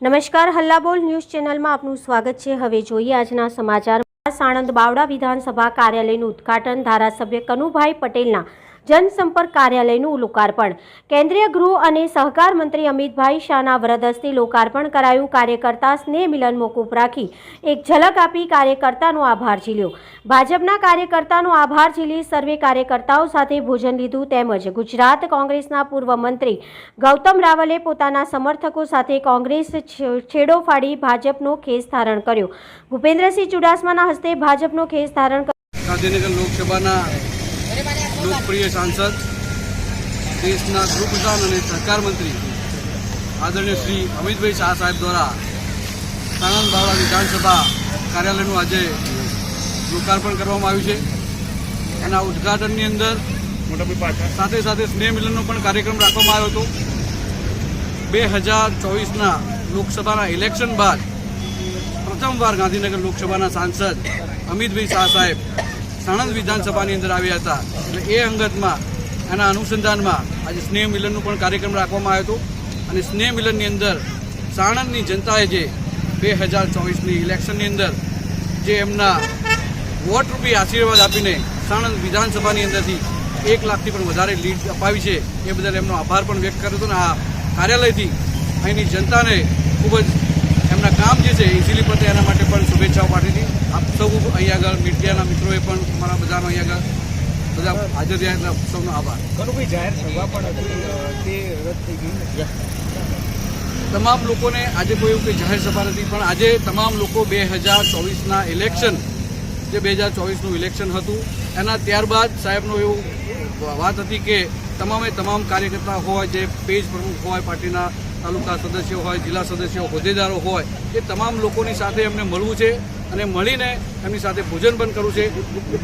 નમસ્કાર, હલ્લાબોલ ન્યૂઝ ચેનલમાં આપનું સ્વાગત છે. હવે જોઈએ આજના સમાચાર સાણંદ બાવડા વિધાનસભા કાર્યાલયનું ઉદ્ઘાટન ધારાસભ્ય કનુભાઈ પટેલના જનસંપર્ક કાર્યાલયનું લોકાર્પણ. કેન્દ્રીય ગૃહ અને સહકાર મંત્રી અમિતભાઈ શાહના વરદ હસ્તે લોકાર્પણ કરાયું. કાર્યકર્તા સ્નેહ મિલન મોકૂફ રાખી એક ઝલક આપી કાર્યકર્તાનો આભાર ઝીલ્યો. ભાજપના કાર્યકર્તાનો આભાર ઝીલી સર્વે કાર્યકર્તાઓ સાથે ભોજન લીધું તેમજ ગુજરાત કોંગ્રેસના પૂર્વ મંત્રી ગૌતમ રાવલે પોતાના સમર્થકો સાથે કોંગ્રેસ છેડો ફાડી ભાજપનો ખેસ ધારણ કર્યો. ભૂપેન્દ્રસિંહ ચુડાસમાના હસ્તે ભાજપનો ખેસ ધારણ ગાંધીનગર લોકસભાના લોકપ્રિય સાંસદ, દેશના ગૃહપ્રધાન અને સહકાર મંત્રી આદરણીય શ્રી અમિતભાઈ શાહ સાહેબ દ્વારા સાણંદ બાવળા વિધાનસભા કાર્યાલયનું આજે લોકાર્પણ કરવામાં આવ્યું છે. એના ઉદઘાટનની અંદર સાથે સાથે સ્નેહ મિલનનો પણ કાર્યક્રમ રાખવામાં આવ્યો હતો. બે હજાર ચોવીસના લોકસભાના ઇલેક્શન બાદ પ્રથમવાર ગાંધીનગર લોકસભાના સાંસદ અમિતભાઈ શાહ સાહેબ સાણંદ વિધાનસભાની અંદર આવ્યા હતા. એટલે એ અંગતમાં, એના અનુસંધાનમાં આજે સ્નેહ મિલનનું પણ કાર્યક્રમ રાખવામાં આવ્યો હતો. અને સ્નેહ મિલનની અંદર સાણંદની જનતાએ જે બે હજાર ચોવીસની ઇલેક્શનની અંદર જે એમના વોટ રૂપી આશીર્વાદ આપીને સાણંદ વિધાનસભાની અંદરથી એક લાખથી પણ વધારે લીડ અપાવી છે, એ બદલ એમનો આભાર પણ વ્યક્ત કર્યો હતો અને આ કાર્યાલયથી અહીંની જનતાને ખૂબ જ એમના કામ જે છે ઇઝીલી પતે એના માટે પણ શુભેચ્છાઓ પાઠવી હતી આપ સૌ અહીં આગળ મીડિયાના મિત્રોએ પણ અમારા અહીંયા આગળ. બધા હાજર રહ્યા સૌનો આભાર. કનુભાઈ જાહેર સભા પણ હતી તે રદ થઈ ગઈ તમામ લોકોને આજે કોઈ એવું કંઈ જાહેર સભા નથી પણ આજે તમામ લોકો બે હજાર ચોવીસના ઇલેક્શન જે બે હજાર ચોવીસનું ઇલેક્શન હતું એના ત્યારબાદ સાહેબનો એવું વાત હતી કે તમામે તમામ કાર્યકર્તા હોય જે પેજ પ્રમુખ હોય પાર્ટીના તાલુકા સદસ્યો હોય, જિલ્લા સદસ્યો હોદ્દેદારો હોય, એ તમામ લોકોની સાથે એમને મળવું છે અને મળીને એમની સાથે ભોજન પણ કરવું છે.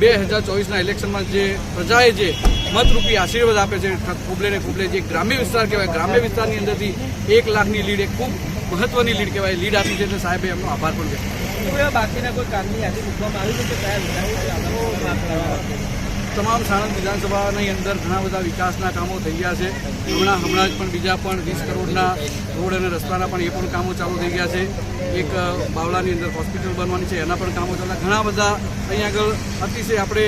બે હજાર ચોવીસના ઇલેક્શનમાં જે પ્રજાએ જે મતરૂપી આશીર્વાદ આપે છે ખુબલે ને ખુબલે જે ગ્રામ્ય વિસ્તાર કહેવાય, ગ્રામ્ય વિસ્તારની અંદરથી એક લાખની લીડ એ ખૂબ મહત્વની લીડ કહેવાય લીડ આપી છે એટલે સાહેબે એમનો આભાર પણ વ્યક્ત બાકીના કોઈ કામની યાદી મૂકવામાં આવી છે કે વિધાયકો તમામ સાણંદ વિધાનસભાની અંદર ઘણા બધા વિકાસના કામો થઈ ગયા છે. હમણાં હમણાં જ પણ બીજા પણ વીસ કરોડના રોડ અને રસ્તાના પણ એ પણ કામો ચાલુ થઈ ગયા છે. એક બાવળાની અંદર હોસ્પિટલ બનવાની છે, એના પણ કામો ચાલતા ઘણા બધા અહીં આગળ અતિશય આપણે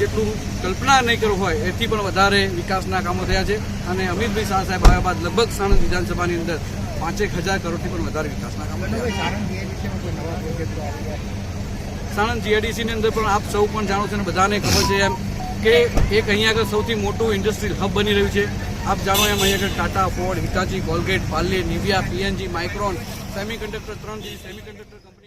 જેટલું કલ્પના નહીં કરવું હોય, એથી પણ વધારે વિકાસના કામો થયા છે. અને અમિતભાઈ શાહ સાહેબ આવ્યા બાદ લગભગ સાણંદ વિધાનસભાની અંદર પાંચેક હજાર કરોડથી પણ વધારે વિકાસના કામો થયા. સાણંદ જીઆઈડીસીની અંદર પણ આપ સૌ પણ જાણો છો અને બધાને ખબર છે એમ કે એક અહીંયા આગળ સૌથી મોટું ઇન્ડસ્ટ્રીયલ હબ બની રહ્યું છે. આપ જાણો એમ અહીંયા આગળ Tata, Ford, Hitachi, Colgate, Parle, Nivea P and G Micron, semiconductor ત્રણ જેવી સેમિકન્ડક્ટર